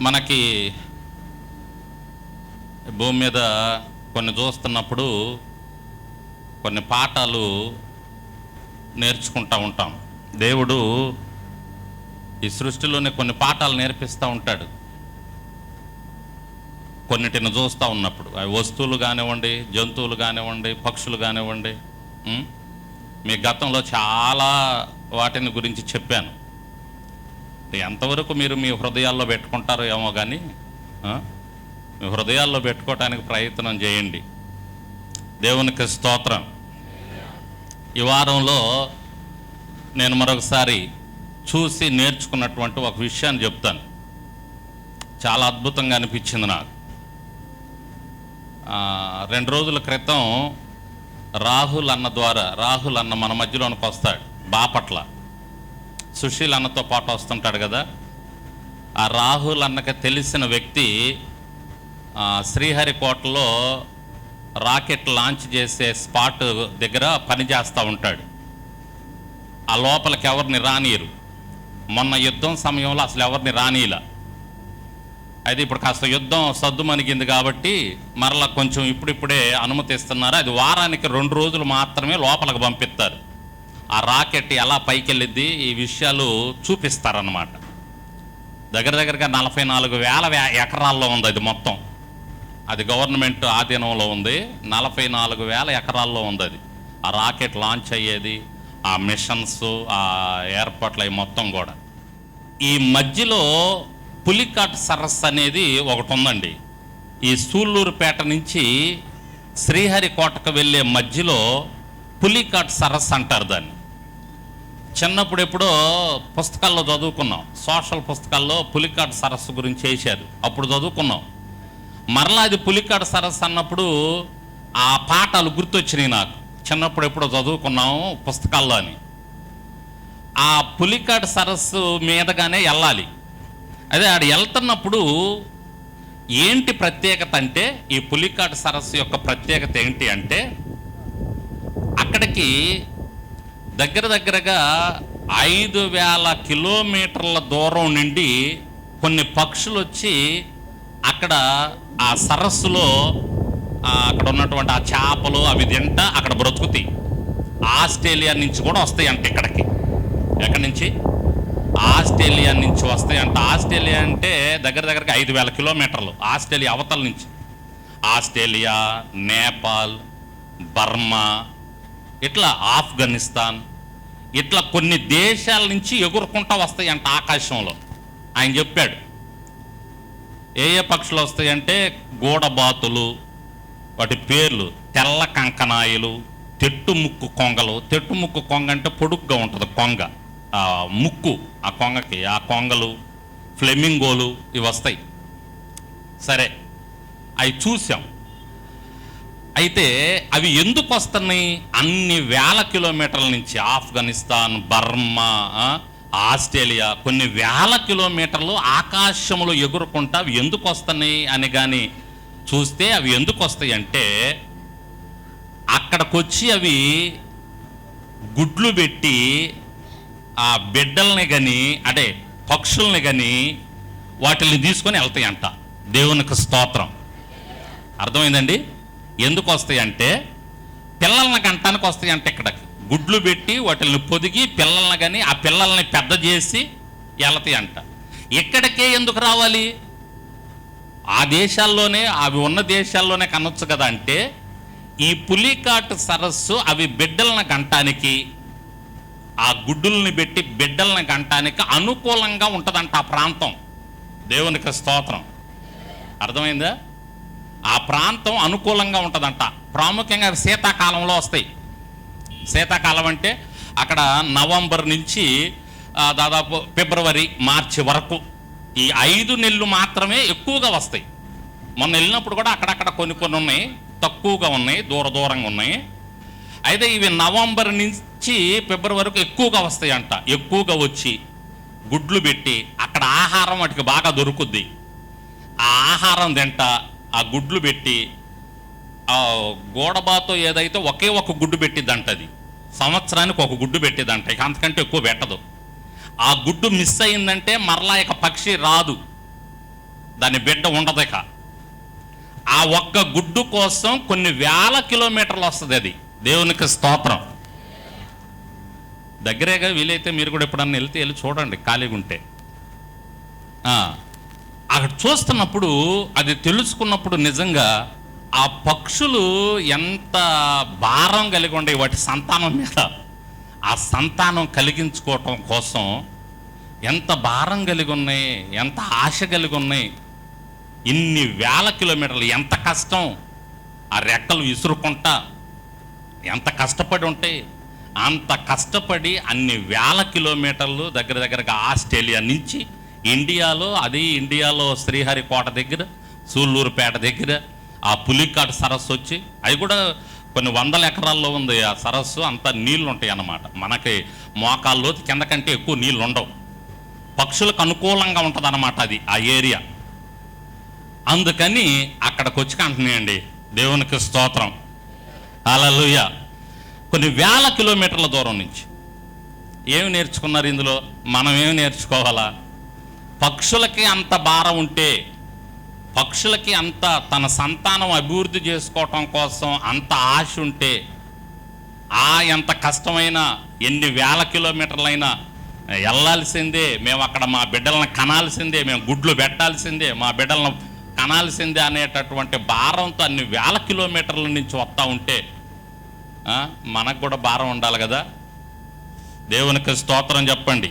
మనకి భూమి మీద కొన్ని చూస్తున్నప్పుడు కొన్ని పాఠాలు నేర్చుకుంటూ ఉంటాం. దేవుడు ఈ సృష్టిలోనే కొన్ని పాఠాలు నేర్పిస్తూ ఉంటాడు. కొన్నిటిని చూస్తూ ఉన్నప్పుడు అవి వస్తువులు కానివ్వండి జంతువులు కానివ్వండి పక్షులు కానివ్వండి మీ గతంలో చాలా వాటిని గురించి చెప్పాను. ఎంతవరకు మీరు మీ హృదయాల్లో పెట్టుకుంటారో ఏమో కానీ మీ హృదయాల్లో పెట్టుకోవటానికి ప్రయత్నం చేయండి. దేవునికి స్తోత్రం. ఈ వారంలో నేను మరొకసారి చూసి నేర్చుకున్నటువంటి ఒక విషయాన్ని చెప్తాను. చాలా అద్భుతంగా అనిపించింది నాకు. రెండు రోజుల క్రితం రాహుల్ అన్న ద్వారా రాహుల్ అన్న మన మధ్యలోనికి వస్తాడు బాపట్ల. సుశీల్ అన్నతో పాటు వస్తుంటాడు కదా. ఆ రాహుల్ అన్నకి తెలిసిన వ్యక్తి శ్రీహరికోటలో రాకెట్ లాంచ్ చేసే స్పాట్ దగ్గర పనిచేస్తూ ఉంటాడు. ఆ లోపలికి ఎవరిని రానియరు. మొన్న యుద్ధం సమయంలో అసలు ఎవరిని రానియలా. అయితే ఇప్పుడు కాస్త యుద్ధం సద్దుమణిగింది కాబట్టి మరలా కొంచెం ఇప్పుడిప్పుడే అనుమతిస్తున్నారు? అది వారానికి రెండు రోజులు మాత్రమే లోపలికి పంపిస్తారు. ఆ రాకెట్ ఎలా పైకెళ్ళిద్ది ఈ విషయాలు చూపిస్తారన్నమాట. దగ్గర దగ్గరగా నలభై నాలుగు వేల ఎకరాల్లో ఉంది అది మొత్తం. అది గవర్నమెంట్ ఆధీనంలో ఉంది. నలభై నాలుగు వేల ఎకరాల్లో ఉంది అది. ఆ రాకెట్ లాంచ్ అయ్యేది ఆ మిషన్స్ ఆ ఏర్పాట్లు అవి మొత్తం కూడా. ఈ మధ్యలో పులికాట్ సరస్సు అనేది ఒకటి ఉందండి. ఈ సూళ్ళూరుపేట నుంచి శ్రీహరికోటకు వెళ్ళే మధ్యలో పులికాట్ సరస్సు అంటారు దాన్ని. చిన్నప్పుడు ఎప్పుడో పుస్తకాల్లో చదువుకున్నాం. సోషల్ పుస్తకాల్లో పులికాట్ సరస్సు గురించి వేశారు అప్పుడు చదువుకున్నాం. మరలా అది పులికాట్ సరస్సు అన్నప్పుడు ఆ పాఠాలు గుర్తొచ్చినాయి నాకు. చిన్నప్పుడు ఎప్పుడో చదువుకున్నాం పుస్తకాల్లో అని. ఆ పులికాట్ సరస్సు మీదగానే వెళ్ళాలి. అదే ఆడ వెళ్తున్నప్పుడు ఏంటి ప్రత్యేకత అంటే ఈ పులికాట్ సరస్సు యొక్క ప్రత్యేకత ఏంటి అంటే అక్కడికి దగ్గర దగ్గరగా ఐదు వేల కిలోమీటర్ల దూరం నుండి కొన్ని పక్షులు వచ్చి అక్కడ ఆ సరస్సులో అక్కడ ఉన్నటువంటి ఆ చేపలు అవి తింటా అక్కడ బ్రతుకుతాయి. ఆస్ట్రేలియా నుంచి కూడా వస్తాయి అంట ఇక్కడికి. ఎక్కడి నుంచి? ఆస్ట్రేలియా నుంచి వస్తాయి అంట ఆస్ట్రేలియా అంటే దగ్గర దగ్గరగా ఐదు వేల కిలోమీటర్లు. ఆస్ట్రేలియా అవతల నుంచి. ఆస్ట్రేలియా నేపాల్ బర్మా ఇట్లా ఆఫ్ఘనిస్తాన్ ఇట్లా కొన్ని దేశాల నుంచి ఎగురుకుంటా వస్తాయి అంట ఆకాశంలో. ఆయన చెప్పాడు ఏ ఏ పక్షులు వస్తాయంటే గూడబాతులు వాటి పేర్లు తెల్ల కంకనాయలు తెట్టు ముక్కు కొంగలు. తెట్టు ముక్కు కొంగ అంటే పొడుగ్గా ఉంటుంది కొంగ. ఆ ముక్కు ఆ కొంగకి ఆ కొంగలు ఫ్లెమింగోలు ఇవి వస్తాయి. సరే అవి చూసాం. అయితే అవి ఎందుకు వస్తున్నాయి? అన్ని వేల కిలోమీటర్ల నుంచి ఆఫ్ఘనిస్తాన్ బర్మా ఆస్ట్రేలియా కొన్ని వేల కిలోమీటర్లు ఆకాశంలో ఎగురుకుంటా అవి ఎందుకు వస్తున్నాయి అని కానీ చూస్తే అవి ఎందుకు వస్తాయి అంటే అక్కడికొచ్చి అవి గుడ్లు పెట్టి ఆ బిడ్డల్ని కానీ అంటే పక్షుల్ని కానీ వాటిని తీసుకొని వెళ్తాయంట. దేవునికి స్తోత్రం. అర్థమైందండి? ఎందుకు వస్తాయి అంటే పిల్లల్ని గంటానికి వస్తాయి అంటే ఇక్కడికి గుడ్లు పెట్టి వాటిని పొదిగి పిల్లల్ని కానీ ఆ పిల్లల్ని పెద్ద చేసి వెళతాయి అంట. ఇక్కడికే ఎందుకు రావాలి? ఆ దేశాల్లోనే అవి ఉన్న దేశాల్లోనే కనొచ్చు కదా అంటే ఈ పులికాటు సరస్సు అవి బిడ్డలను గంటానికి ఆ గుడ్డుల్ని పెట్టి బిడ్డలను గంటానికి అనుకూలంగా ఉంటుందంట ఆ ప్రాంతం. దేవునికి స్తోత్రం. అర్థమైందా? ఆ ప్రాంతం అనుకూలంగా ఉంటుందంట. ప్రాముఖ్యంగా శీతాకాలంలో వస్తాయి. శీతాకాలం అంటే అక్కడ నవంబర్ నుంచి దాదాపు ఫిబ్రవరి మార్చి వరకు ఈ ఐదు నెలలు మాత్రమే ఎక్కువగా వస్తాయి. మొన్న వెళ్ళినప్పుడు కూడా అక్కడక్కడ కొన్ని కొన్ని ఉన్నాయి. తక్కువగా ఉన్నాయి దూర దూరంగా ఉన్నాయి. అయితే ఇవి నవంబర్ నుంచి ఫిబ్రవరి వరకు ఎక్కువగా వస్తాయి అంట ఎక్కువగా వచ్చి గుడ్లు పెట్టి అక్కడ ఆహారం వాటికి బాగా దొరుకుద్ది. ఆ ఆహారం తింట ఆ గుడ్లు పెట్టి ఆ గోడబాతో ఏదైతే ఒకే ఒక గుడ్డు పెట్టిద్దంట అది సంవత్సరానికి ఒక గుడ్డు పెట్టిద్దంట ఇక అంతకంటే ఎక్కువ పెట్టదు. ఆ గుడ్డు మిస్ అయిందంటే మరలా ఇక పక్షి రాదు. దాని బిడ్డ ఉండదు ఇక. ఆ ఒక్క గుడ్డు కోసం కొన్ని వేల కిలోమీటర్లు వస్తుంది అది. దేవునికి స్తోత్రం. దగ్గరేగా వీలైతే మీరు కూడా ఎప్పుడన్నా వెళ్తే వెళ్ళి చూడండి ఖాళీగా ఉంటే. అక్కడ చూస్తున్నప్పుడు అది తెలుసుకున్నప్పుడు నిజంగా ఆ పక్షులు ఎంత భారం కలిగి ఉండే వాటి సంతానం మీద ఆ సంతానం కలిగించుకోవటం కోసం ఎంత భారం కలిగి ఉన్నాయి ఎంత ఆశ కలిగి ఉన్నాయి ఇన్ని వేల కిలోమీటర్లు ఎంత కష్టం ఆ రెక్కలు విసురుకుంటా ఎంత కష్టపడి ఉంటాయి అంత కష్టపడి అన్ని వేల కిలోమీటర్లు దగ్గర దగ్గరగా ఆస్ట్రేలియా నుంచి ఇండియాలో అది ఇండియాలో శ్రీహరికోట దగ్గర సూళ్ళూరుపేట దగ్గర ఆ పులికాట సరస్సు వచ్చి అవి కూడా కొన్ని వందల ఎకరాల్లో ఉంది. ఆ సరస్సు అంత నీళ్ళు ఉంటాయి అన్నమాట. మనకి మోకాల్లో కింద కంటే ఎక్కువ నీళ్ళు ఉండవు పక్షులకు అనుకూలంగా ఉంటుంది అన్నమాట అది ఆ ఏరియా. అందుకని అక్కడికి వచ్చి కంటున్నాయండి. దేవునికి స్తోత్రం. అలలుయ కొన్ని వేల కిలోమీటర్ల దూరం నుంచి. ఏమి నేర్చుకున్నారు ఇందులో? మనం ఏమి నేర్చుకోవాలా? పక్షులకి అంత భారం ఉంటే పక్షులకి అంత తన సంతానం అభివృద్ధి చేసుకోవటం కోసం అంత ఆశ ఉంటే ఆ ఎంత కష్టమైన ఎన్ని వేల కిలోమీటర్లైనా వెళ్ళాల్సిందే మేము అక్కడ మా బిడ్డలను కనాల్సిందే మేము గుడ్లు పెట్టాల్సిందే మా బిడ్డలను కనాల్సిందే అనేటటువంటి భారంతో అన్ని వేల కిలోమీటర్ల నుంచి వస్తూ ఉంటే మనకు కూడా భారం ఉండాలి కదా? దేవునికి స్తోత్రం చెప్పండి.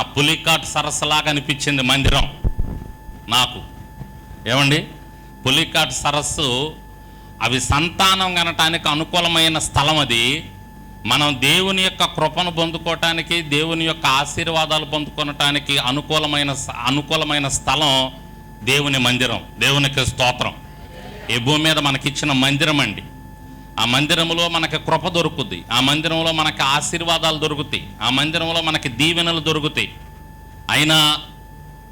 పులికాట్ సరస్సులాగా అనిపించింది మందిరం నాకు. ఏమండి? పులికాట్ సరస్సు అవి సంతానం కనటానికి అనుకూలమైన స్థలం అది. మనం దేవుని యొక్క కృపను పొందుకోవటానికి దేవుని యొక్క ఆశీర్వాదాలు పొందుకోవటానికి అనుకూలమైన అనుకూలమైన స్థలం దేవుని మందిరం దేవునికి స్తోత్రం. ఈ భూమి మీద మనకిచ్చిన మందిరం అండి. ఆ మందిరంలో మనకి కృప దొరుకుద్ది. ఆ మందిరంలో మనకి ఆశీర్వాదాలు దొరుకుతాయి. ఆ మందిరంలో మనకి దీవెనలు దొరుకుతాయి. అయినా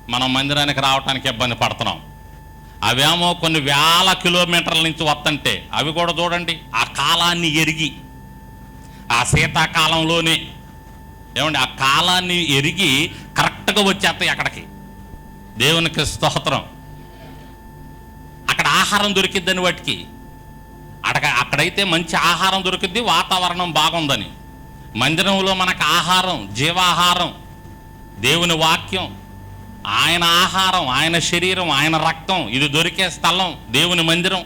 మనం మందిరానికి రావటానికి ఇబ్బంది పడుతున్నాం. అవేమో కొన్ని వేల కిలోమీటర్ల నుంచి వస్తుంటే అవి కూడా చూడండి ఆ కాలాన్ని ఎరిగి ఆ శీతాకాలంలోనే ఏమండి ఆ కాలాన్ని ఎరిగి కరెక్ట్గా వచ్చేస్తాయి అక్కడికి. దేవునికి స్తోత్రం. అక్కడ ఆహారం దొరికిద్దని వాటికి. అక్కడ అక్కడైతే మంచి ఆహారం దొరికిద్ది వాతావరణం బాగుందని. మందిరంలో మనకు ఆహారం జీవాహారం దేవుని వాక్యం ఆయన ఆహారం ఆయన శరీరం ఆయన రక్తం ఇది దొరికే స్థలం దేవుని మందిరం.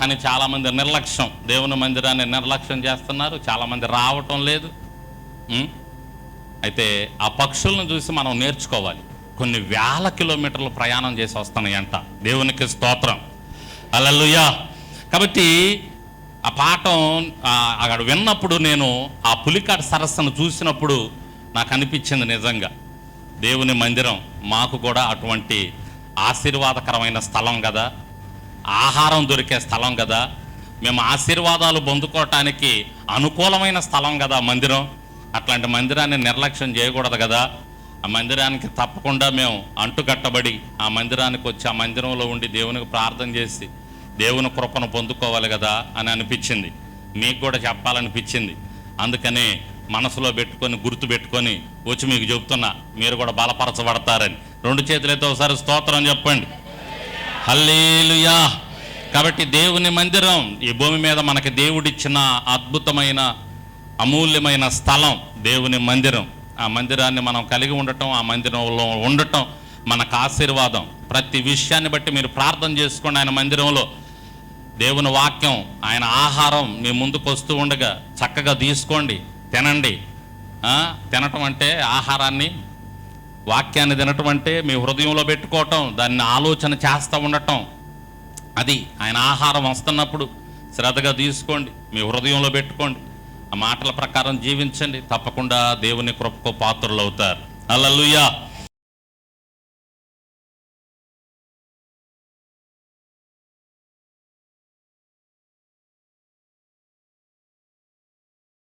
కానీ చాలామంది నిర్లక్ష్యం. దేవుని మందిరాన్ని నిర్లక్ష్యం చేస్తున్నారు చాలామంది రావటం లేదు. అయితే ఆ పక్షులను చూసి మనం నేర్చుకోవాలి. కొన్ని వేల కిలోమీటర్లు ప్రయాణం చేసి వస్తున్నాయంట. దేవునికి స్తోత్రం. అలల్లుయా కాబట్టి ఆ పాఠం అక్కడ విన్నప్పుడు నేను ఆ పులికాటి సరస్సును చూసినప్పుడు నాకు అనిపించింది నిజంగా. దేవుని మందిరం మాకు కూడా అటువంటి ఆశీర్వాదకరమైన స్థలం కదా. ఆహారం దొరికే స్థలం కదా. మేము ఆశీర్వాదాలు పొందుకోవటానికి అనుకూలమైన స్థలం కదా మందిరం. అట్లాంటి మందిరాన్ని నిర్లక్ష్యం చేయకూడదు కదా. ఆ మందిరానికి తప్పకుండా మేము అంటుకట్టబడి ఆ మందిరానికి వచ్చి ఆ మందిరంలో ఉండి దేవునికి ప్రార్థన చేసి దేవుని కృపను పొందుకోవాలి కదా అని అనిపించింది. మీకు కూడా చెప్పాలనిపించింది. అందుకనే మనసులో పెట్టుకొని గుర్తు పెట్టుకొని వచ్చి మీకు చెబుతున్నా మీరు కూడా బలపరచబడతారని. రెండు చేతులైతే ఒకసారి స్తోత్రం చెప్పండి. హల్లేలుయా! కాబట్టి దేవుని మందిరం ఈ భూమి మీద మనకి దేవుడిచ్చిన అద్భుతమైన అమూల్యమైన స్థలం దేవుని మందిరం. ఆ మందిరాన్ని మనం కలిగి ఉండటం ఆ మందిరంలో ఉండటం మనకు ఆశీర్వాదం. ప్రతి విషయాన్ని బట్టి మీరు ప్రార్థన చేసుకోండి ఆయన మందిరంలో దేవుని వాక్యం ఆయన ఆహారం మీ ముందుకు వస్తూ ఉండగా చక్కగా తీసుకోండి తినండి. తినటం అంటే ఆహారాన్ని వాక్యాన్ని తినటం అంటే మీ హృదయంలో పెట్టుకోవటం దాన్ని ఆలోచన చేస్తూ ఉండటం. అది ఆయన ఆహారం వస్తున్నప్పుడు శ్రద్ధగా తీసుకోండి మీ హృదయంలో పెట్టుకోండి. ఆ మాటల ప్రకారం జీవించండి తప్పకుండా దేవుని కృపకు పాత్రలు అవుతారు. అల్లలుయ్యా